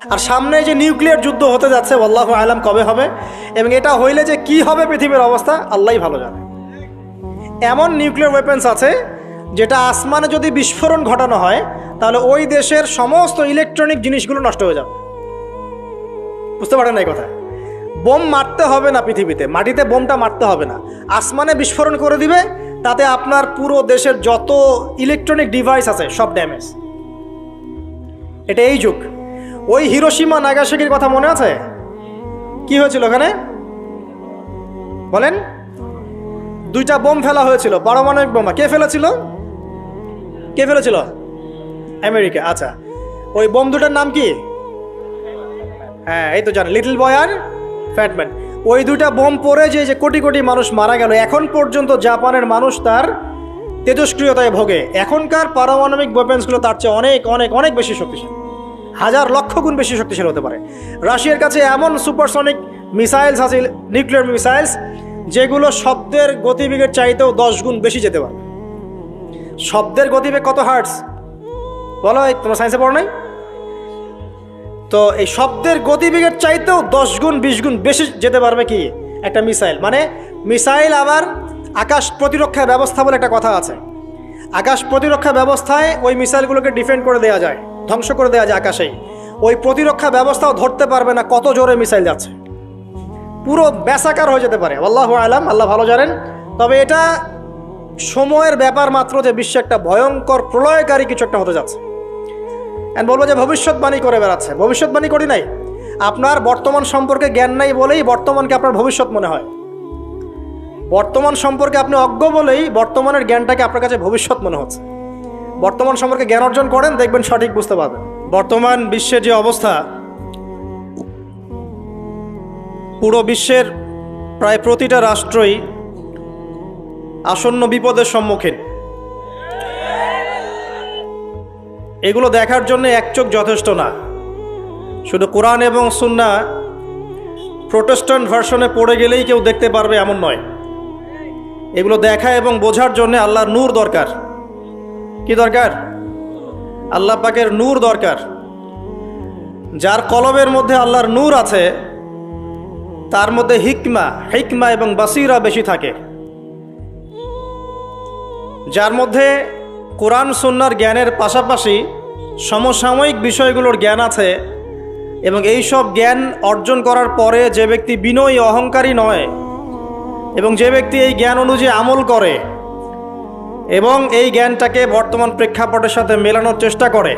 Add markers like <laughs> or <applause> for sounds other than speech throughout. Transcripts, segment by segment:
আর সামনে যে নিউক্লিয়ার যুদ্ধ হতে যাচ্ছে আল্লাহ আলাম কবে হবে? এবং এটা হইলে যে কি হবে পৃথিবীর অবস্থা, আল্লাহই ভালো জানে। এমন নিউক্লিয়ার ওয়েপেন্স আছে, যেটা আসমানে যদি বিস্ফোরণ ঘটানো হয়, তাহলে ওই দেশের সমস্ত ইলেকট্রনিক জিনিসগুলো নষ্ট হয়ে যাবে। বুঝতে পারেন এই কথা? বোম মারতে হবে না পৃথিবীতে, মাটিতে বোমটা মারতে হবে না। আসমানে বিস্ফোরণ করে দিবে, তাতে আপনার পুরো দেশের যত ইলেকট্রনিক ডিভাইস আছে, সব ড্যামেজ এটা এই যুগ। ওই হিরোসীমা নাগাসাকির কথা মনে আছে? কি হয়েছিল ওখানে? বলেন। দুইটা বোম ফেলা হয়েছিল, পারমাণবিক বোমা। কে ফেলেছিল? কে ফেলেছিল? আমেরিকা। আচ্ছা। ওই বোম দুটার নাম কি? হ্যাঁ এই তো জানেন, লিটল বয় আর ফ্যাটম্যান। ওই দুইটা বোম পড়ে যে যে কোটি কোটি মানুষ মারা গেল, এখন পর্যন্ত জাপানের মানুষ তার তেজস্ক্রিয়তায় ভোগে। এখনকার পারমাণবিক ওয়েপেন্সগুলো তার চেয়ে অনেক অনেক অনেক বেশি শক্তিশালী। হাজার লক্ষ গুণ বেশি শক্তিশালী হতে পারে। রাশিয়ার কাছে এমন সুপারসনিক মিসাইলস আছে, নিউক্লিয়ার মিসাইলস, যেগুলো শব্দের গতিবেগের চাইতেও দশ গুণ বেশি যেতে পারে। শব্দের গতিবেগ কত হার্টস বলো, এই তোমার সায়েন্সে পড়ো নাই? তো এই শব্দের গতিবেগের চাইতেও দশ গুণ, বিশ গুণ বেশি যেতে পারবে কি? একটা মিসাইল। মানে মিসাইল আবার আকাশ প্রতিরক্ষা ব্যবস্থা বলে একটা কথা আছে। আকাশ প্রতিরক্ষা ব্যবস্থায় ওই মিসাইলগুলোকে ডিফেন্ড করে দেওয়া যায়। ধ্বংস করে দেওয়া যায় আকাশেই। ওই প্রতিরক্ষা ব্যবস্থাও ধরতে পারবে না, কত জোরে মিসাইল যাচ্ছে। পুরো ব্যাসাকার হয়ে যেতে পারে, আল্লাহ আলাম, আল্লাহ ভালো জানেন। তবে এটা সময়ের ব্যাপার মাত্র যে বিশ্বে একটা ভয়ঙ্কর প্রলয়কারী কিছু একটা হতে যাচ্ছে। অ্যান্ড বলব যে ভবিষ্যৎবাণী করে বেড়াচ্ছে। ভবিষ্যৎবাণী করি নাই। আপনার বর্তমান সম্পর্কে জ্ঞান নাই বলেই বর্তমানকে আপনার ভবিষ্যৎ মনে হয়। বর্তমান সম্পর্কে আপনি অজ্ঞ বলেই বর্তমানের জ্ঞানটাকে আপনার কাছে ভবিষ্যৎ মনে হচ্ছে। বর্তমান সম্পর্কে জ্ঞান অর্জন করেন, দেখবেন সঠিক বুঝতে পারবেন। বর্তমান বিশ্বের যে অবস্থা, পুরো বিশ্বের প্রায় প্রতিটা রাষ্ট্রই আসন্ন বিপদের সম্মুখীন। এগুলো দেখার জন্য এক চোখ যথেষ্ট না। শুধু কোরআন এবং সুন্না প্রোটেস্ট্যান্ট ভার্সনে পড়ে গেলেই কেউ দেখতে পারবে এমন নয়। এগুলো দেখা এবং বোঝার জন্য আল্লাহর নূর দরকার। কি দরকার? আল্লাহ পাকের নূর দরকার। যার কলবের মধ্যে আল্লাহর নূর আছে, তার মধ্যে হিকমা হিকমা এবং বাসিরা বেশি থাকে। যার মধ্যে কোরআন, সুন্নার জ্ঞানের পাশাপাশি সমসাময়িক বিষয়গুলোর জ্ঞান আছে এবং এই সব জ্ঞান অর্জন করার পরে যে ব্যক্তি বিনয়ী, অহংকারী নয় এবং যে ব্যক্তি এই জ্ঞান অনুযায়ী আমল করে এবং এই জ্ঞানটাকে বর্তমান প্রেক্ষাপটের সাথে মেলানোর চেষ্টা করে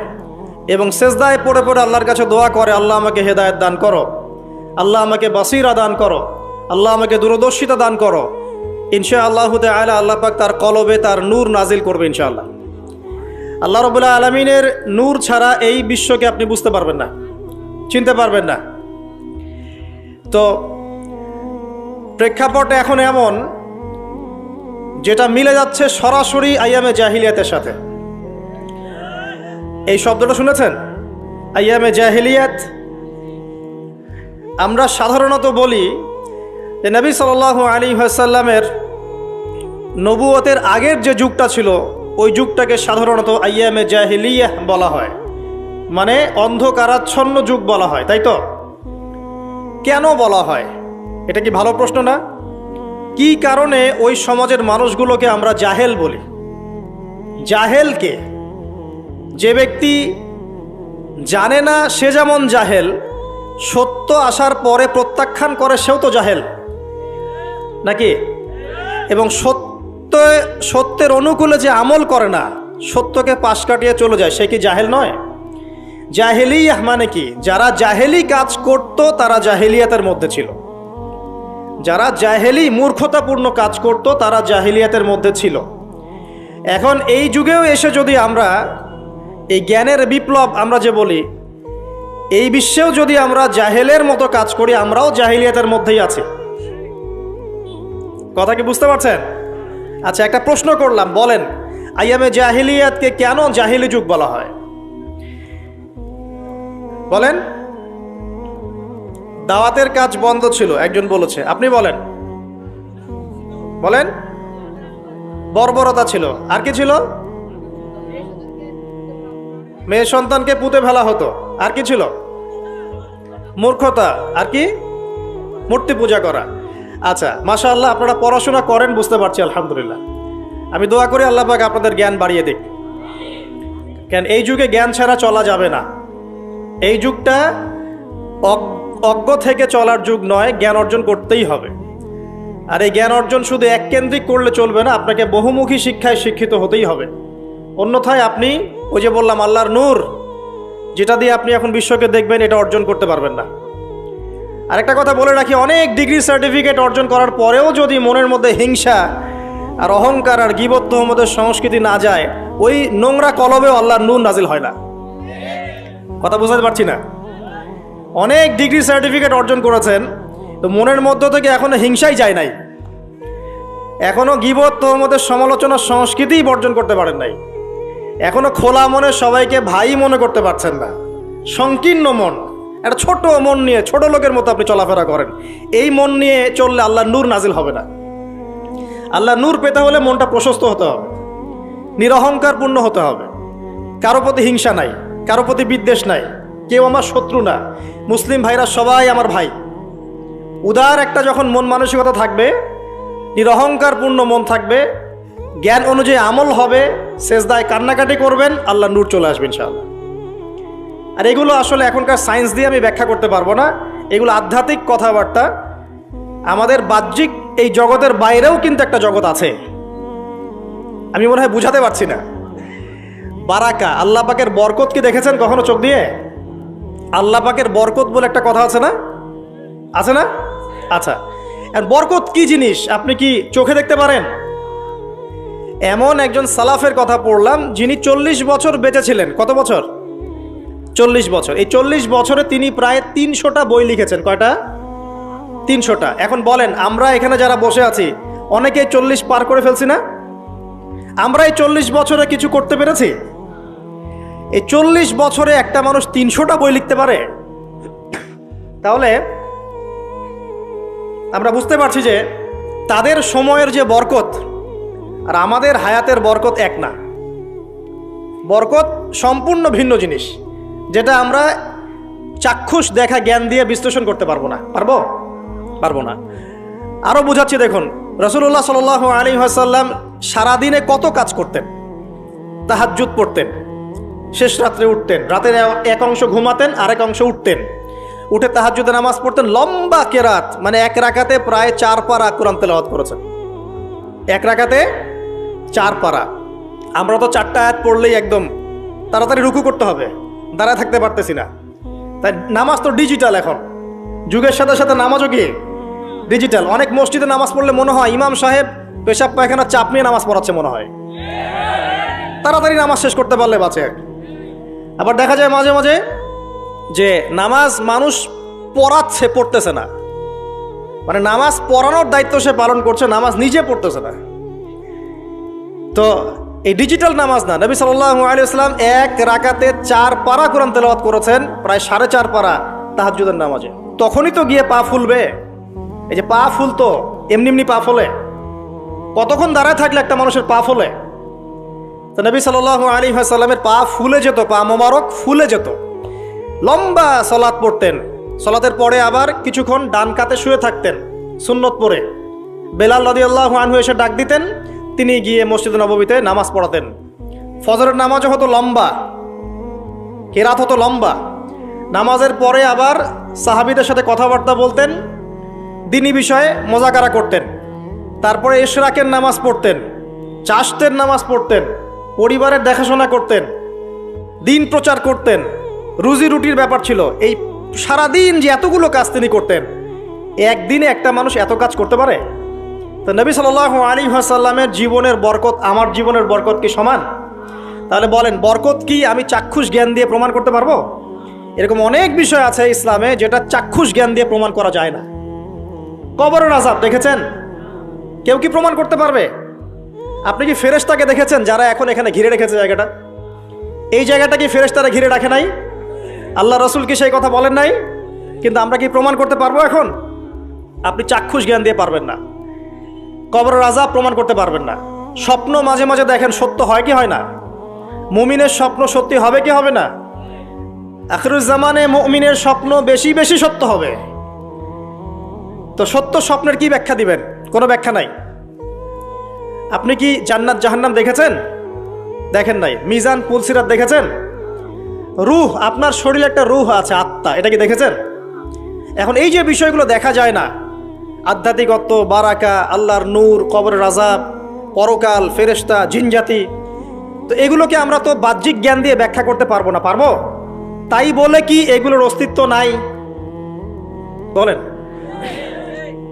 এবং সেজদায় পড়ে পড়ে আল্লাহর কাছে দোয়া করে, আল্লাহ আমাকে হেদায়ত দান করো। আল্লাহ আমাকে বাসিরা দান করো। আল্লাহ আমাকে দূরদর্শিতা দান করো। ইনশা আল্লাহ আলা আল্লাহ পাক তার কলবে তার নূর নাজিল করবে ইনশাআল্লাহ। আল্লাহ রবুল্লাহ আলমিনের নূর ছাড়া এই বিশ্বকে আপনি বুঝতে পারবেন না, চিনতে পারবেন না। তো প্রেক্ষাপট এখন এমন যেটা মিলে যাচ্ছে সরাসরি আইয়ামে জাহিলিয়াতের সাথে। এই শব্দটা শুনেছেন? আইয়ামে জাহিলিয়াত, আমরা সাধারণত বলি যে নবী সাল আলী হাসাল্লামের নবুয়তের আগের যে যুগটা ছিল, ওই যুগটাকে সাধারণত আইয়ামে জাহিলিয়া বলা হয়। মানে অন্ধকারাচ্ছন্ন যুগ বলা হয়, তাই তো? কেন বলা হয়? এটা কি ভালো প্রশ্ন না? কি কারণে ওই সমাজের মানুষগুলোকে আমরা জাহেল বলি? জাহেলকে যে ব্যক্তি জানে না সে যেমন জাহেল, সত্য আসার পরে প্রত্যাখ্যান করে সেও তো জাহেল। নাকি? এবং সত্য, সত্যের অনুকূলে যে আমল করে না, সত্যকে পাশ কাটিয়ে চলে যায়, সে কি জাহেল নয়? জাহেলিয়াহ মানে কি? যারা জাহেলি কাজ করত, তারা জাহেলিয়াতের মধ্যে ছিল। যারা জাহেলি মূর্খতাপূর্ণ কাজ করত, তারা জাহেলিয়াতের মধ্যে ছিল। এখন এই যুগেও এসে যদি আমরা এই জ্ঞানের বিপ্লব আমরা যে বলি, এই বিশ্বেও যদি আমরা জাহেলের মতো কাজ করি, আমরাও জাহিলিয়াতের মধ্যেই আছি। কথা কি বুঝতে পারছেন? আচ্ছা একটা প্রশ্ন করলাম, বলেন, আইয়ামে জাহিলিয়াতকে কেন জাহিলি যুগ বলা হয়? বলেন। দাওয়াতের কাজ বন্ধ ছিল, একজন বলেছে। আপনি বলেন। বলেন। বর্বরতা ছিল। আর কি ছিল? মেয়ে সন্তানকে পুঁতে ফেলা হতো। আর কি ছিল? মূর্খতা। আর কি? মূর্তি পূজা করা। আচ্ছা মাশা আল্লাহ আপনারা পড়াশোনা করেন, বুঝতে পারছি, আলহামদুলিল্লাহ। আমি দোয়া করি আল্লাহ পাক আপনাদের জ্ঞান বাড়িয়ে দিক। কেন, এই যুগে জ্ঞান ছাড়া চলা যাবে না। এই যুগটা অজ্ঞ থেকে চলার যুগ নয়, জ্ঞান অর্জন করতেই হবে। আর এই জ্ঞান অর্জন শুধু এককেন্দ্রিক করলে চলবে না, আপনাকে বহুমুখী শিক্ষায় শিক্ষিত হতেই হবে। অন্যথায় আপনি ওই যে বললাম, আল্লাহর নূর, যেটা দিয়ে আপনি এখন বিশ্বকে দেখবেন, এটা অর্জন করতে পারবেন না। আরেকটা কথা বলে রাখি, অনেক ডিগ্রি সার্টিফিকেট অর্জন করার পরেও যদি মনের মধ্যে হিংসা আর অহংকার আর গিবত তহমদের সংস্কৃতি না যায়, ওই নোংরা কলবেও আল্লাহর নূর নাজিল হয় না। কথা বুঝতে পারছি না? অনেক ডিগ্রি সার্টিফিকেট অর্জন করেছেন, তো মনের মধ্য থেকে এখনও হিংসাই যায় নাই। এখনও গিবত তহমদের সমালোচনার সংস্কৃতিই বর্জন করতে পারেন নাই। এখনও খোলা মনে সবাইকে ভাই মনে করতে পারছেন না। সংকীর্ণ মন, একটা ছোট মন নিয়ে ছোট লোকের মতো আপনি চলাফেরা করেন। এই মন নিয়ে চললে আল্লাহ নূর নাজিল হবে না। আল্লাহ নূর পেতে হলে মনটা প্রশস্ত হতে হবে। নিরহংকারপূর্ণ হতে হবে। কারও প্রতি হিংসা নাই, কারও প্রতি বিদ্বেষ নাই, কেউ আমার শত্রু না। মুসলিম ভাইরা সবাই আমার ভাই। উদার একটা যখন মন মানসিকতা থাকবে, নিরহংকারপূর্ণ মন থাকবে, জ্ঞান অনুযায়ী আমল হবে শেষদায় কান্নাকাটি করবেন, আল্লাহ নূর চলে আসবে ইনশাআল্লাহ। আর এগুলো আসলে এখনকার সায়েন্স দিয়ে আমি ব্যাখ্যা করতে পারব না। এগুলো আধ্যাত্মিক কথাবার্তা। আমাদের বাহ্যিক এই জগতের বাইরেও কিন্তু একটা জগৎ আছে। আমি মনে হয় বুঝাতে পারছি না। বারাকা, আল্লাহ পাকের বরকত কি দেখেছেন কখনো চোখ দিয়ে? আল্লাহ পাকের বরকত বলে একটা কথা আছে না? আছে না? আচ্ছা। বরকত কি জিনিস? আপনি কি চোখে দেখতে পারেন? এমন একজন সালাফের কথা পড়লাম, যিনি চল্লিশ বছর বেঁচে ছিলেন কত বছর? চল্লিশ বছর। এই চল্লিশ বছরে তিনি প্রায় তিনশোটা বই লিখেছেন। কয়টা? তিনশোটা। এখন বলেন, আমরা এখানে যারা বসে আছি, অনেকেই চল্লিশ পার করে ফেলছি না? আমরা এই চল্লিশ বছরে কিছু করতে পেরেছি? এই চল্লিশ বছরে একটা মানুষ তিনশোটা বই লিখতে পারে? তাহলে আমরা বুঝতে পারছি যে তাদের সময়ের যে বরকত আর আমাদের হায়াতের বরকত এক না। বরকত সম্পূর্ণ ভিন্ন জিনিস, যেটা আমরা চাক্ষুষ দেখা জ্ঞান দিয়ে বিশ্লেষণ করতে পারব না। পারব? পারব না। আরও বুঝাচ্ছি দেখুন রসুল্লাহ সাল আলী আসাল্লাম সারাদিনে কত কাজ করতেন? তাহাজ্জুদ পড়তেন। শেষ রাত্রে উঠতেন। রাতের এক অংশ ঘুমাতেন, আরেক অংশ উঠতেন। উঠে তাহাজ্জুদে নামাজ পড়তেন লম্বা কেরাত মানে এক রাকাতে প্রায় চার পারা কোরআন তেলাওয়াত করেছেন। এক রাকাতে চার পারা। আমরা তো চারটা আয়াত পড়লেই একদম তাড়াতাড়ি রুকু করতে হবে, দাঁড়ায় থাকতে পারতেছি না। তাই নামাজ তো ডিজিটাল এখন। যুগের সাথে সাথে নামাজও কি ডিজিটাল? অনেক মসজিদে নামাজ পড়লে মনে হয় ইমাম সাহেব পেশাব পায়খানা চাপ নিয়ে নামাজ পড়াচ্ছে মনে হয়। তাড়াতাড়ি নামাজ শেষ করতে পারলে বাঁচে। আবার দেখা যায় মাঝে মাঝে যে নামাজ মানুষ পড়াচ্ছে, পড়তেছে না। মানে নামাজ পড়ানোর দায়িত্ব সে পালন করছে, নামাজ নিজে পড়তেছে না। তো এই ডিজিটাল নামাজ না, নবী সাল্লাহ আলী আসলাম এক রাকাতে চার পারা কোরআন তেলাওয়াত করেছেন, প্রায় সাড়ে চার পারা তাহাজুদের নামাজে। তখনই তো গিয়ে পা ফুলবে। এই যে পা ফুলতো, এমনি এমনি পা ফলে। কতক্ষণ দাঁড়ায় থাকলে একটা মানুষের পা ফলে? তো নবী সাল্লাহ আলী সাল্লামের পা ফুলে যেত, পা মোবারক ফুলে যেত। লম্বা সলাৎ পড়তেন। সলাতের পরে আবার কিছুক্ষণ ডান কাতে শুয়ে থাকতেন সুন্নত পরে। বেলাল রদি আল্লাহ আনহু এসে ডাক দিতেন, তিনি গিয়ে মসজিদ নবমীতে নামাজ পড়াতেন। ফজরের নামাজও হতো লম্বা, কেরাত হতো লম্বা। নামাজের পরে আবার সাহাবিদের সাথে কথাবার্তা বলতেন, দিনী বিষয়ে মজাকারা করতেন। তারপরে ইশরাকের নামাজ পড়তেন, চাষতের নামাজ পড়তেন। পরিবারের দেখাশোনা করতেন, দিন প্রচার করতেন, রুজি রুটির ব্যাপার ছিল। এই সারাদিন যে এতগুলো কাজ তিনি করতেন, একদিনে একটা মানুষ এত কাজ করতে পারে? তো নবী সাল আলী সাল্লামের জীবনের বরকত, আমার জীবনের বরকত কি সমান? তাহলে বলেন, বরকত কি আমি চাক্ষুষ জ্ঞান দিয়ে প্রমাণ করতে পারব? এরকম অনেক বিষয় আছে ইসলামে যেটা চাক্ষুষ জ্ঞান দিয়ে প্রমাণ করা যায় না। কবরের আজাব দেখেছেন? কেউ কি প্রমাণ করতে পারবে? আপনি কি ফেরেশতাকে দেখেছেন যারা এখন এখানে ঘিরে রেখেছে জায়গাটা? এই জায়গাটা কি ফেরেশতারা ঘিরে রাখে নাই? আল্লাহ রসুল কি সেই কথা বলেন নাই? কিন্তু আমরা কি প্রমাণ করতে পারব এখন? আপনি চাক্ষুষ জ্ঞান দিয়ে পারবেন না। কবর রাজা প্রমাণ করতে পারবেন না। স্বপ্ন মাঝে মাঝে দেখেন সত্য হয় কি হয় না? মুমিনের স্বপ্ন সত্যি হবে কি হবে না? আখরুজ্জামানে মুমিনের স্বপ্ন বেশি বেশি সত্য হবে। তো সত্য স্বপ্নের কি ব্যাখ্যা দিবেন? কোনো ব্যাখ্যা নাই। আপনি কি জান্নাত জাহান্নাম দেখেছেন? দেখেন নাই। মিজান পুলসিরাত দেখেছেন? রুহ, আপনার শরীরে একটা রুহ আছে, আত্মা। এটা কি দেখেছেন? এখন এই যে বিষয়গুলো দেখা যায় না, আধ্যাত্মিকত্ব, বারাকা, আল্লাহর নূর কবর রাজাব পরকাল ফেরেস্তা জিনজাতি, তো এগুলোকে আমরা তো বাহ্যিক জ্ঞান দিয়ে ব্যাখ্যা করতে পারব না, পারব? তাই বলে কি এগুলোর অস্তিত্ব নাই? বলেন।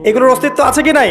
এগুলোর অস্তিত্ব আছে কি নাই?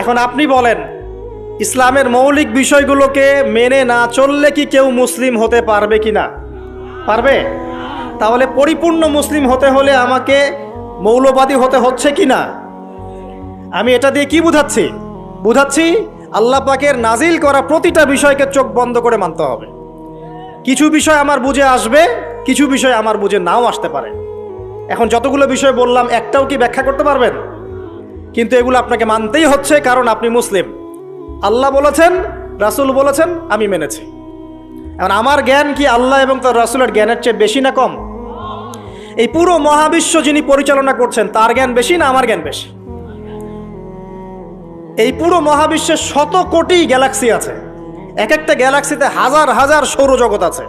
এখন আপনি বলেন, ইসলামের মৌলিক বিষয়গুলোকে মেনে না চললে কি কেউ মুসলিম হতে পারবে কি না পারবে? তাহলে পরিপূর্ণ মুসলিম হতে হলে আমাকে মৌলবাদী হতে হচ্ছে কি না আমি এটা দিয়ে কি বুঝাচ্ছি? বুঝাচ্ছি, আল্লাহ পাকের নাজিল করা প্রতিটা বিষয়কে চোখ বন্ধ করে মানতে হবে। কিছু বিষয় আমার বুঝে আসবে, কিছু বিষয় আমার বুঝে নাও আসতে পারে। এখন যতগুলো বিষয় বললাম, একটাও কি ব্যাখ্যা করতে পারবেন? কিন্তু এগুলো আপনাকে মানতেই হচ্ছে কারণ আপনি মুসলিম। আল্লাহ বলেছেন, রাসূল বলেছেন, আমি মেনেছি। এখন আমার জ্ঞান কি আল্লাহ এবং তার রাসুলের জ্ঞানের চেয়ে বেশি না কম? এই পুরো মহাবিশ্ব যিনি পরিচালনা করছেন, তার জ্ঞান বেশি না আমার জ্ঞান বেশি? এই পুরো মহাবিশ্বের শত কোটি গ্যালাক্সি আছে। এক একটা গ্যালাক্সিতে হাজার হাজার সৌরজগৎ আছে।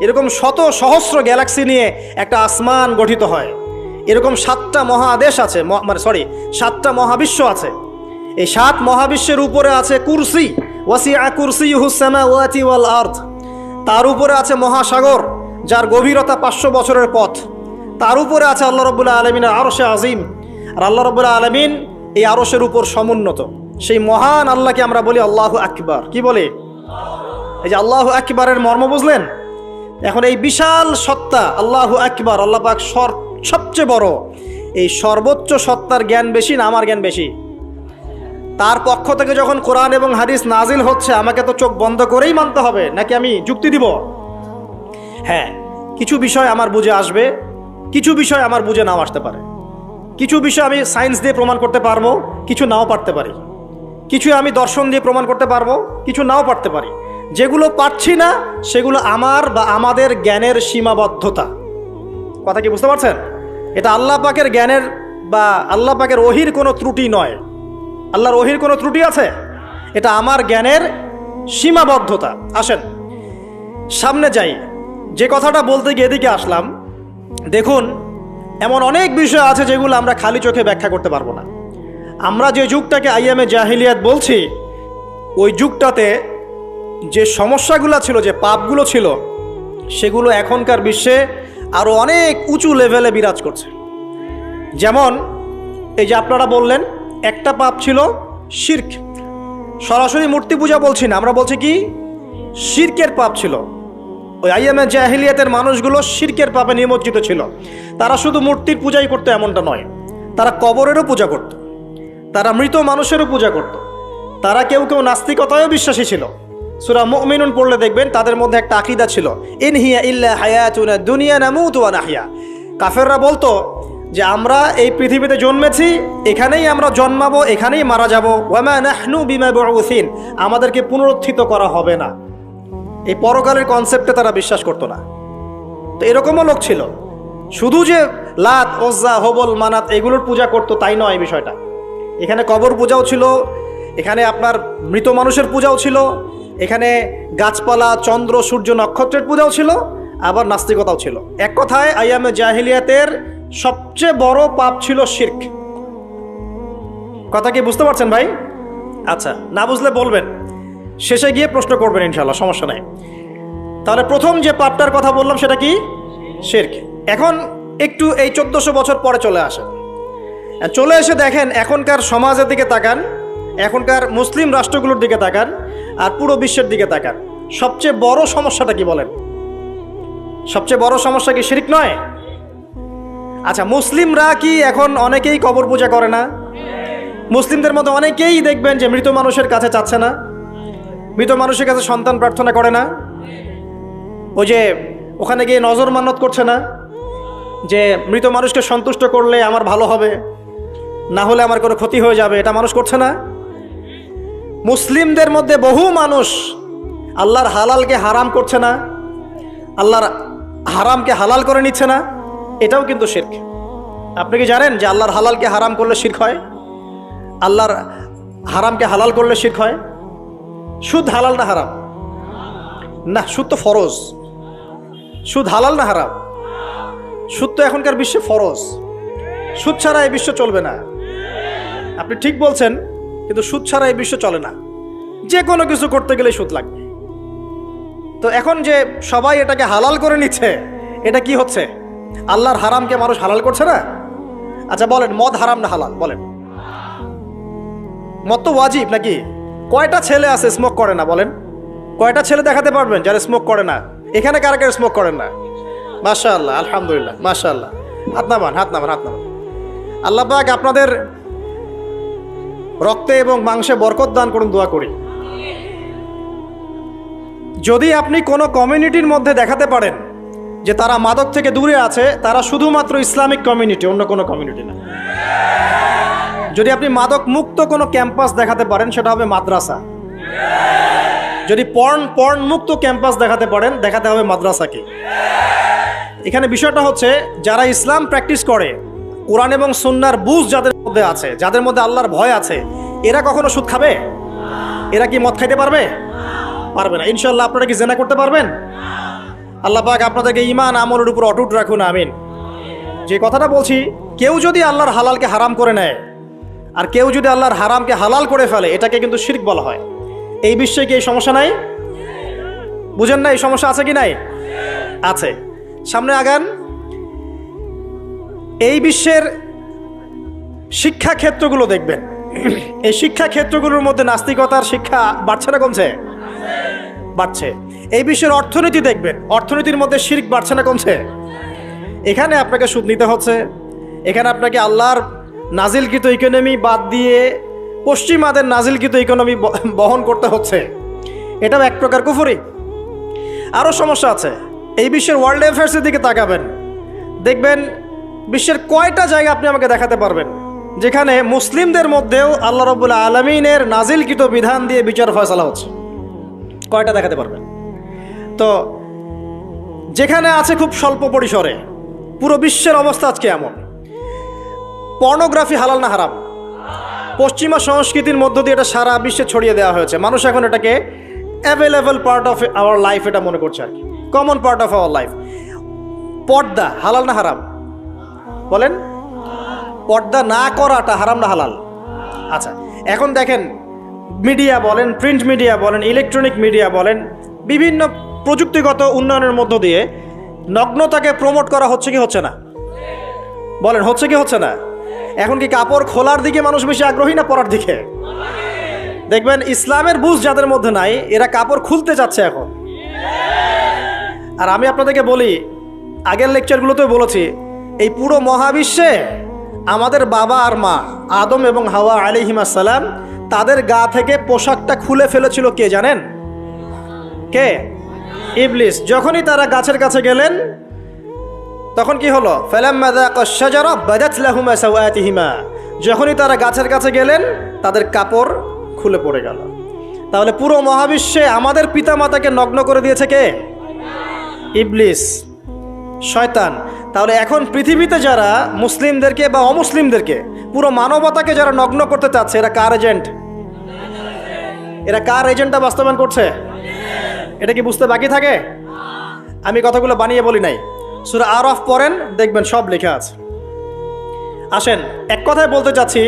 এরকম শত সহস্র গ্যালাক্সি নিয়ে একটা আসমান গঠিত হয়। এরকম সাতটা মহাদেশ আছে মানে সরি সাতটা মহাবিশ্ব আছে। এই সাত মহাবিশ্বের উপরে আছে কুরসি, ওয়াসিআ কুরসি হুসামা ওয়াতি ওয়াল আর্থ তার উপরে আছে মহাসাগর, যার গভীরতা পাঁচশো বছরের পথ। তার উপরে আছে আল্লাহ রবুল্লাহ আলমিনের আরশে আজিম। আর আল্লাহ রবুল্লাহ আলমিন এই আরশের উপর সমুন্নত। সেই মহান আল্লাহকে আমরা বলি আল্লাহ আকবার। কি বলে? এই যে আল্লাহ আকবারের মর্ম বুঝলেন? এখন এই বিশাল সত্তা, আল্লাহ আকবার, আল্লাহ পাক সর সবচেয়ে বড়, এই সর্বোচ্চ সত্তার জ্ঞান বেশি না আমার জ্ঞান বেশি। তার পক্ষ থেকে যখন কোরআন এবং হাদিস নাজিল হচ্ছে, আমাকে তো চোখ বন্ধ করেই মানতে হবে, নাকি আমি যুক্তি দিব? হ্যাঁ কিছু বিষয় আমার বুঝে আসবে, কিছু বিষয় আমার বুঝে নাও আসতে পারে। কিছু বিষয় আমি সায়েন্স দিয়ে প্রমাণ করতে পারব, কিছু নাও পারতে পারি। কিছু আমি দর্শন দিয়ে প্রমাণ করতে পারব, কিছু নাও পারতে পারি। যেগুলো পারছি না, সেগুলো আমার বা আমাদের জ্ঞানের সীমাবদ্ধতা। কথা কি বুঝতে পারছেন? এটা আল্লাহ পাকের জ্ঞানের বা আল্লাহ পাকের ওহির কোনো ত্রুটি নয়। আল্লাহর ওহির কোনো ত্রুটি আছে? এটা আমার জ্ঞানের সীমাবদ্ধতা। আসেন, সামনে যাই। যে কথাটা বলতে গিয়ে এদিকে আসলাম। দেখুন, এমন অনেক বিষয় আছে যেগুলো আমরা খালি চোখে ব্যাখ্যা করতে পারব না। আমরা যে যুগটাকে আইএমএ জাহিলিয়াত বলছি, ওই যুগটাতে যে সমস্যাগুলো ছিল, যে পাপগুলো ছিল, সেগুলো এখনকার বিশ্বে আরও অনেক উঁচু লেভেলে বিরাজ করছে। যেমন, এই যে আপনারা বললেন, একটা পাপ ছিল শির্ক। সরাসরি মূর্তি পূজা বলছি না, আমরা বলছি কি? শির্কের পাপ ছিল। ওই আইএমএ জাহিলিয়াতের মানুষগুলো শির্কের পাপে নিমজ্জিত ছিল। তারা শুধু মূর্তির পূজাই করতো এমনটা নয়, তারা কবরেরও পূজা করত। তারা মৃত মানুষেরও পূজা করত। তারা কেউ কেউ নাস্তিকতায়ও বিশ্বাসী ছিল। সুরা মুমিনুন পড়লে দেখবেন তাদের মধ্যে একটা আকিদা ছিল ইনহিয়া ইল্লা হায়াতুনা দুনিয়া নামুত ওয়া নাহিয়া। কাফেররা বলতো যে, আমরা এই পৃথিবীতে জন্মেছি, এখানেই আমরা জন্মাবো, এখানেই মারা যাব। ওয়ামা নাহনু বিমা বুউসিন। আমাদেরকে পুনরুত্থিত করা হবে না। এই পরকালের কনসেপ্টে তারা বিশ্বাস করতো না। তো এরকমও লোক ছিল। শুধু যে লাত, ওজ্জা, হবল, মানাত এগুলোর পূজা করতো, তাই নয় এই বিষয়টা। এখানে কবর পূজাও ছিল, এখানে আপনার মৃত মানুষের পূজাও ছিল এখানে গাছপালা, চন্দ্র, সূর্য, নক্ষত্রের পূজাও ছিল, আবার নাস্তিকতাও ছিল। এক কথায়, আইয়ামে জাহিলিয়াতের সবচেয়ে বড় পাপ ছিল শির্ক। কথা কি বুঝতে পারছেন ভাই? আচ্ছা না বুঝলে বলবেন। শেষে গিয়ে প্রশ্ন করবেন ইনশাল্লাহ সমস্যা নাই। তাহলে প্রথম যে পাপটার কথা বললাম, সেটা কি? শির্ক। এখন একটু এই চোদ্দশো বছর পরে চলে আসে চলে এসে দেখেন, এখনকার সমাজের দিকে তাকান এখনকার মুসলিম রাষ্ট্রগুলোর দিকে তাকান আর পুরো বিশ্বের দিকে তাকান। সবচেয়ে বড় সমস্যাটা কি বলেন? সবচেয়ে বড় সমস্যা কি শিরিক নয়? আচ্ছা মুসলিমরা কি এখন অনেকেই কবর পূজা করে না? মুসলিমদের মধ্যে অনেকেই দেখবেন যে মৃত মানুষের কাছে চাচ্ছে না, মৃত মানুষের কাছে সন্তান প্রার্থনা করে না। ওই যে ওখানে গিয়ে নজর মান্নত করছে না, যে মৃত মানুষকে সন্তুষ্ট করলে আমার ভালো হবে, না হলে আমার কোনো ক্ষতি হয়ে যাবে, এটা মানুষ করছে না। মুসলিমদের মধ্যে বহু মানুষ আল্লাহর হালালকে হারাম করছে না, আল্লাহর হারামকে হালাল করে নিচ্ছে না, এটাও কিন্তু শির্ক। আপনি কি জানেন যে আল্লাহর হালালকে হারাম করলে শির্ক হয়? আল্লাহর হারামকে হালাল করলে শির্ক হয়? সুদ হালাল না হারাম? না, সুদ তো ফরজ। সুদ হালাল না হারাম? সুদ তো এখনকার বিশ্বে ফরজ। সুদ ছাড়া এই বিশ্ব চলবে না। আপনি ঠিক বলছেন কিন্তু সুদ ছাড়া এই বিশ্ব চলে না। যে কোনো কিছু করতে গেলে সুদ লাগবে। তো এখন যে সবাই এটাকে হালাল করে নিচ্ছে, এটা কি হচ্ছে? আল্লাহর হারামকে মানুষ হালাল করছে না? আচ্ছা বলেন, মদ হারাম না হালাল? বলেন। মদ তো ওয়াজিব নাকি? কয়টা ছেলে আছে স্মোক করে না, বলেন? কয়টা ছেলে দেখাতে পারবেন যারা স্মোক করে না? এখানে কারা কারা স্মোক করেন না? মাশা আল্লাহ আলহামদুলিল্লাহ মাশা আল্লাহ হাত নামান হাত নামান হাত নামান। আল্লাহ আপনাদের রক্তে এবং মাংসে বরকত দান করুন, দোয়া করি। যদি আপনি কোনো কমিউনিটির মধ্যে দেখাতে পারেন যে তারা মাদক থেকে দূরে আছে, তারা শুধুমাত্র ইসলামিক কমিউনিটি, অন্য কোনো কমিউনিটি না। যদি আপনি মাদক মুক্ত কোনো ক্যাম্পাস দেখাতে পারেন, সেটা হবে মাদ্রাসা। যদি পর্ন পর্ন মুক্ত ক্যাম্পাস দেখাতে পারেন, দেখাতে হবে মাদ্রাসাকে। এখানে বিষয়টা হচ্ছে, যারা ইসলাম প্র্যাকটিস করে, কোরআন এবং সুন্নার বুঝ যাদের মধ্যে আছে, যাদের মধ্যে আল্লাহর ভয় আছে, এরা কখনো সুদ খাবে? এরা কি মদ খাইতে পারবে? পারবে না। ইনশাল্লাহ আপনারা কি জেনা করতে পারবেন? আল্লাহ পাক আপনাদেরকে ইমান আমলের উপর অটুট রাখুন, আমিন। যে কথাটা বলছি, কেউ যদি আল্লাহর হালালকে হারাম করে নেয়, আর কেউ যদি আল্লাহর হারামকে হালাল করে ফেলে, এটাকে কিন্তু শিরক বলা হয়। এই বিশ্বে কি এই সমস্যা নাই? বুঝেন না এই সমস্যা আছে কি নাই? আছে। সামনে আগান। এই বিশ্বের শিক্ষা ক্ষেত্রগুলো দেখবেন। এই শিক্ষা ক্ষেত্রগুলোর মধ্যে নাস্তিকতার শিক্ষা বাড়ছে না কমছে? বাড়ছে। এই বিশ্বের অর্থনীতি দেখবেন, অর্থনীতির মধ্যে শির্ক বাড়ছে না কমছে? এখানে আপনাকে সুদ নিতে হচ্ছে। এখানে আপনাকে আল্লাহর নাজিলকৃত ইকোনমি বাদ দিয়ে পশ্চিমাদের নাজিলকৃত ইকোনমি বহন করতে হচ্ছে। এটাও এক প্রকার কুফুরি। আরও সমস্যা আছে। এই বিশ্বের ওয়ার্ল্ড অ্যাফেয়ার্সের দিকে তাকাবেন। দেখবেন, বিশ্বের কয়টা জায়গা আপনি আমাকে দেখাতে পারবেন। যেখানে মুসলিমদের মধ্যেও আল্লাহ রবুল্লা আলমিনের নাজিলকৃত বিধান দিয়ে বিচার ফয়সলা হচ্ছে। কয়টা দেখাতে পারবেন? তো, যেখানে আছে খুব স্বল্প পরিসরে, পুরো বিশ্বের অবস্থা আজকে এমন। পর্নোগ্রাফি হালাল না হারাম? পশ্চিমা সংস্কৃতির মধ্য দিয়ে এটা সারা বিশ্বে ছড়িয়ে দেওয়া হয়েছে। মানুষ এখন এটাকে available part of our life এটা মনে করছে আর কি। Common part of our life পর্দা হালাল না হারাম? বলেন। পর্দা না করাটা হারাম না হালাল। আচ্ছা এখন দেখেন মিডিয়া বলেন, প্রিন্ট মিডিয়া বলেন, ইলেকট্রনিক মিডিয়া বলেন, বিভিন্ন প্রযুক্তিগত উন্নয়নের মধ্য দিয়ে নগ্নতাকে প্রমোট করা হচ্ছে কি হচ্ছে না? বলেন, হচ্ছে কি হচ্ছে না? এখন কি কাপড় খোলার দিকে মানুষ বেশি আগ্রহী না পরার দিকে? দেখবেন ইসলামের বুঝ যাদের মধ্যে নাই, এরা কাপড় খুলতে যাচ্ছে এখন। আর আমি আপনাদেরকে বলি, আগের লেকচারগুলোতেও বলেছি, এই পুরো মহাবিশ্বে আমাদের বাবা আর মা, আদম এবং হাওয়া আলিহিমাসাল্লাম তাদের গা থেকে পোশাকটা খুলে ফেলেছিল কে জানেন? কে? ইবলিস। যখনই তারা গাছের কাছে গেলেন, তখন কি হলো? যখনই তারা গাছের কাছে গেলেন, তাদের কাপড় খুলে পড়ে গেল। তাহলে পুরো মহাবিশ্বে আমাদের পিতামাতাকে নগ্ন করে দিয়েছে কে? ইবলিস। শয়তান। তাহলে এখন পৃথিবীতে যারা মুসলিমদেরকে বা অমুসলিমদেরকে পুরো মানবতাকে যারা নগ্ন করতে চাচ্ছে, এরা কার এজেন্ট? এরা কার এজেন্টটা বাস্তবায়ন করছে? এটা কি বুঝতে বাকি থাকে? আমি কথাগুলো বানিয়ে বলি নাই। সুরা আর অফ পড়েন, দেখবেন সব লেখা আছে। আসেন, এক কথায় বলতে চাচ্ছি,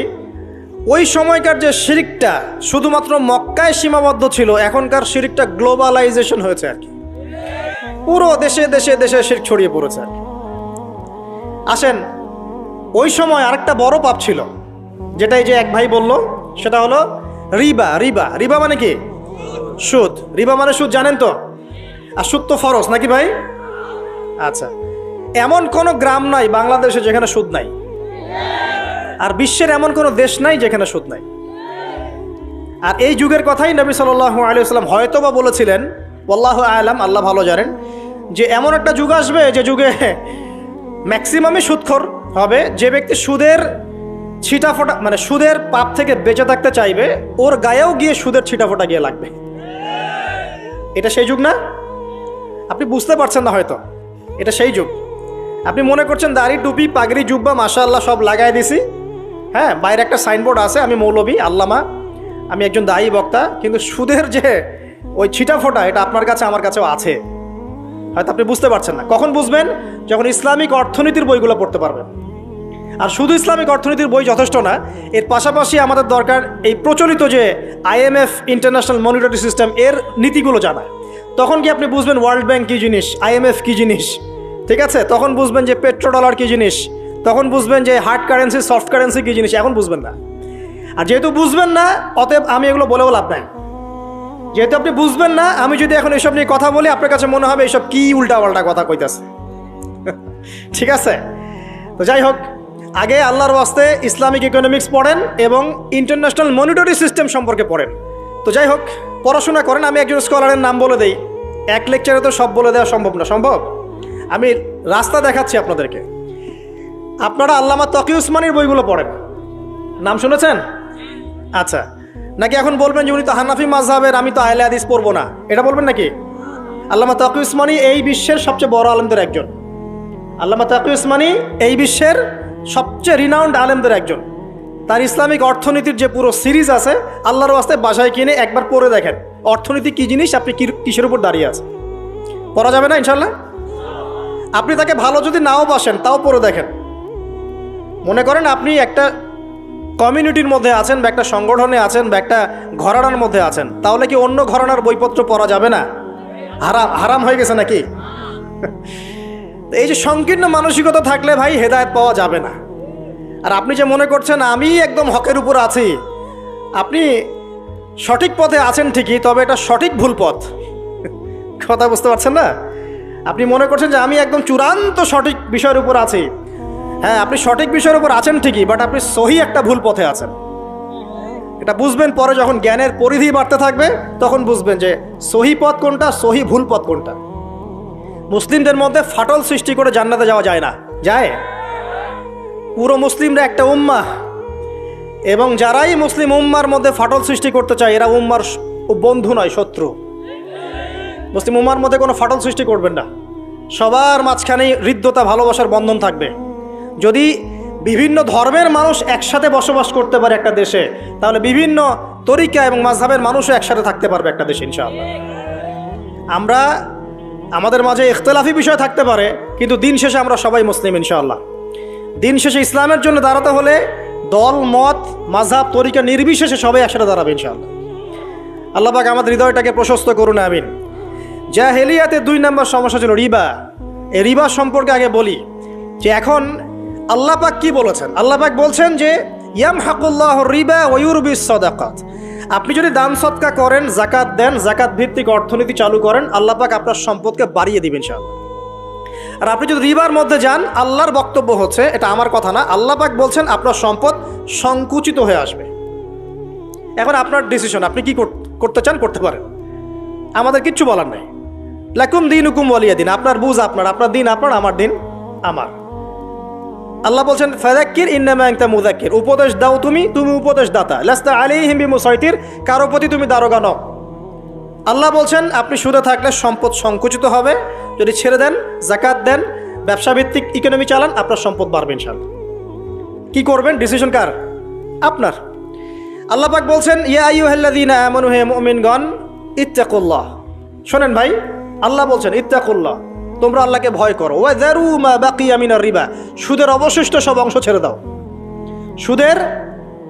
ওই সময়কার যে শিরিকটা শুধুমাত্র মক্কায় সীমাবদ্ধ ছিল, এখনকার শিরিকটা গ্লোবালাইজেশন হয়েছে আর কি। পুরো দেশে দেশে দেশে শির ছড়িয়ে পড়েছে আর কি। আসেন, ওই সময় আরেকটা বড় পাপ ছিল, যেটা এই যে এক ভাই বলল, সেটা হলো রিবা রিবা রিবা মানে কি? সুদ। রিবা মানে সুদ, জানেন তো? আর সুদ তো ফরজ, নাকি ভাই? আচ্ছা। এমন কোনো গ্রাম নাই বাংলাদেশে যেখানে সুদ নাই। আর বিশ্বের এমন কোনো দেশ নাই যেখানে সুদ নাই। আর এই যুগের কথাই নবী সাল্লাহ আলিয়াল্লাম হয়তো বা বলেছিলেন আলাম, আল্লাহ ভালো জানেন, যে এমন একটা যুগ আসবে, যে যুগে ম্যাক্সিমামই সুদখোর হবে। যে ব্যক্তি সুদের ছিটাফোটা মানে সুদের পাপ থেকে বেঁচে থাকতে চাইবে, ওর গায়েও গিয়ে সুদের ছিটাফোটা গিয়ে লাগবে। এটা সেই যুগ না? আপনি বুঝতে পারছেন না হয়তো। এটা সেই যুগ। আপনি মনে করছেন দাড়ি, টুপি, পাগড়ি, জুব্বা মাশা আল্লাহ সব লাগাই দিছি? হ্যাঁ বাইরে একটা সাইনবোর্ড আছে, আমি মৌলবী, আল্লামা, আমি একজন দায়ী বক্তা, কিন্তু সুদের যে ওই ছিটাফোটা, এটা আপনার কাছে, আমার কাছেও আছে। হয়তো আপনি বুঝতে পারছেন না। কখন বুঝবেন? যখন ইসলামিক অর্থনীতির বইগুলো পড়তে পারবেন। আর শুধু ইসলামিক অর্থনীতির বই যথেষ্ট না, এর পাশাপাশি আমাদের দরকার এই প্রচলিত যে আইএমএফ ইন্টারন্যাশনাল মনিটরি সিস্টেম এর নীতিগুলো জানা। তখন কি আপনি বুঝবেন ওয়ার্ল্ড ব্যাংক কী জিনিস আইএমএফ কী জিনিস? ঠিক আছে? তখন বুঝবেন যে পেট্রো ডলার কী জিনিস। তখন বুঝবেন যে হার্ড কারেন্সি সফট কারেন্সি কী জিনিস। এখন বুঝবেন না। আর যেহেতু বুঝবেন না, অতএব আমি এগুলো বলেও লাভ নাই। যেহেতু আপনি বুঝবেন না, আমি যদি এখন এসব নিয়ে কথা বলি, আপনার কাছে মনে হবে এসব কি উল্টা পাল্টা কথা কইতাছে। <laughs> ঠিক আছে? তো যাই হোক, আগে আল্লাহর ওয়াস্তে ইসলামিক ইকোনমিক্স পড়েন এবং ইন্টারন্যাশনাল মনিটরি সিস্টেম সম্পর্কে পড়েন। তো যাই হোক, পড়াশোনা করেন, আমি একজন স্কলারের নাম বলে দেই। এক লেকচারে তো সব বলে দেওয়া সম্ভব না, সম্ভব? আমি রাস্তা দেখাচ্ছি আপনাদেরকে। আপনারা আল্লামা তকি উসমানির বইগুলো পড়েন। নাম শুনেছেন? আচ্ছা। নাকি এখন বলবেন যে উনি তো হানাফি মাজহাবের আমি তো আহলে হাদিস পড়ব না? এটা বলবেন নাকি? আল্লামা তাকি উসমানি এই বিশ্বের সবচেয়ে বড় আলেমদের একজন। আল্লামা তাকি উসমানি এই বিশ্বের সবচেয়ে রিনাউন্ড আলেমদের একজন। তার ইসলামিক অর্থনীতির যে পুরো সিরিজ আছে, আল্লাহর ওয়াস্তে বাসায় কিনে একবার পড়ে দেখেন। অর্থনীতি কী জিনিস? আপনি কিসের উপর দাঁড়িয়ে আছে পড়া যাবে না ইনশাল্লাহ আপনি তাকে ভালো যদি নাও বাসেন, তাও পড়ে দেখেন। মনে করেন আপনি একটা কমিউনিটির মধ্যে আছেন বা একটা সংগঠনে আছেন বা একটা ঘরানার মধ্যে আছেন। তাহলে কি অন্য ঘরানার বইপত্র পড়া যাবে না? হারাম হারাম হয়ে গেছে নাকি? এই যে সংকীর্ণ মানসিকতা থাকলে ভাই হেদায়ত পাওয়া যাবে না। আর আপনি যে মনে করছেন, আমি একদম হকের উপর আছি, আপনি সঠিক পথে আছেন ঠিকই, তবে এটা সঠিক ভুল পথ। কথা বুঝতে পারছেন না? আপনি মনে করছেন যে আমি একদম চূড়ান্ত সঠিক বিষয়ের উপর আছি। হ্যাঁ আপনি সঠিক বিষয়ের উপর আছেন ঠিকই বাট আপনি সহি একটা ভুল পথে আছেন। এটা বুঝবেন পরে যখন জ্ঞানের পরিধি বাড়তে থাকবে, তখন বুঝবেন যে সহি পথ কোনটা, সহি ভুল পথ কোনটা। মুসলিমদের মধ্যে ফাটল সৃষ্টি করে জান্নাতে যাওয়া যায় না। যায়? পুরো মুসলিমরা একটা উম্মা এবং যারাই মুসলিম উম্মার মধ্যে ফাটল সৃষ্টি করতে চায়, এরা উম্মার বন্ধু নয়, শত্রু। মুসলিম উম্মার মধ্যে কোনো ফাটল সৃষ্টি করবেন না। সবার মাঝখানেই হৃদ্যতা, ভালোবাসার বন্ধন থাকবে। যদি বিভিন্ন ধর্মের মানুষ একসাথে বসবাস করতে পারে একটা দেশে, তাহলে বিভিন্ন তরিকা এবং মাঝহাবের মানুষও একসাথে থাকতে পারবে একটা দেশে, ইনশাআল্লাহ। আমরা, আমাদের মাঝে ইখতলাফি বিষয় থাকতে পারে, কিন্তু দিন শেষে আমরা সবাই মুসলিম, ইনশাআল্লাহ। দিন শেষে ইসলামের জন্য দাঁড়াতে হলে দল, মত মাঝহাব তরিকা নির্বিশেষে সবাই একসাথে দাঁড়াবে, ইনশাআল্লাহ। আল্লাহ পাক আমাদের হৃদয়টাকে প্রশস্ত করুন, আমিন। জাহেলিয়াতে দুই নম্বর সমস্যা ছিল রিবা। এই রিবা সম্পর্কে আগে বলি যে এখন আল্লাহ পাক কি বলেছেন? আল্লাহ পাক বলছেন যে ইয়াম হাকুল্লাহ রিবা ওয়ুরবি সদাকাত। আপনি যদি দান সৎকা করেন জাকাত দেন জাকাত ভিত্তিক অর্থনীতি চালু করেন, আল্লাহ পাক আপনার সম্পদকে বাড়িয়ে দিবেন ইনশাআল্লাহ। আর আপনি যদি রিবার মধ্যে যান, আল্লাহর বক্তব্য হচ্ছে, এটা আমার কথা না, আল্লাহ পাক বলছেন আপনার সম্পদ সংকুচিত হয়ে আসবে। এখন আপনার ডিসিশন আপনি কি করতে চান, করতে পারেন। আমাদের কিচ্ছু বলার নাই। লাকুম দিন হুকুম বলিয়া দিন, আপনার বুঝ আপনার আপনার দিন আপনার, আমার দিন আমার। আল্লাহ বলছেন ফেদাক্কির ইন্নামা একটা মুদাক্কির উপদেশ দাও তুমি তুমি উপদেশ দাতা লাস্তা আলী হিমবি মুসাইতির কারও প্রতি তুমি দারোগা নও। আল্লাহ বলছেন, আপনি সুদে থাকলে সম্পদ সংকুচিত হবে। যদি ছেড়ে দেন জাকাত দেন ব্যবসা ভিত্তিক ইকোনমি চালান, আপনার সম্পদ বাড়বে ইনশাল্লাহ কি করবেন? ডিসিশন কার? আপনার। আল্লাহ পাক বলছেন, ইয়া আইয়ুহাল্লাযীনা আমানু, হে মুমিনগণ, ইত্তাকুল্লাহ। শোনেন ভাই, আল্লাহ বলছেন, ইত্তাকুল্লাহ। তোমরা আল্লাহকে ভয় করো। ওয়া যারু মা বাকিয়া মিনার রিবা। সুদের অবশিষ্ট সব অংশ ছেড়ে দাও। সুদের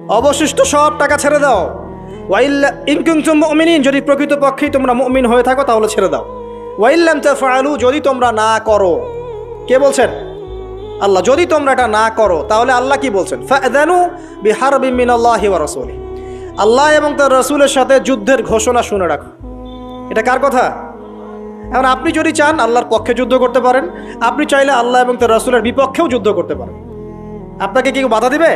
অবশিষ্ট সব টাকা ছেড়ে দাও। ওয়াইল্লা ইনকুমতুম মুমিনিন, যদি প্রকৃতপক্ষেই তোমরা মুমিন হয়ে থাকো, তাহলে ছেড়ে দাও। ওয়াইল্লাম তাফআলু, যদি তোমরা না করো। কে বলছেন? আল্লাহ, যদি তোমরা এটা না করো, তাহলে আল্লাহ কি বলছেন? ফাদানু বিহারবিম মিনাল্লাহি ওয়া রাসূলি আল্লাহ এবং তার রসুলের সাথে যুদ্ধের ঘোষণা শুনে রাখো। এটা কার কথা? এখন আপনি যদি চান আল্লাহর পক্ষে যুদ্ধ করতে পারেন, আপনি চাইলে আল্লাহ এবং তার রসুলের বিপক্ষেও যুদ্ধ করতে পারেন। আপনাকে কেউ বাধা দিবে?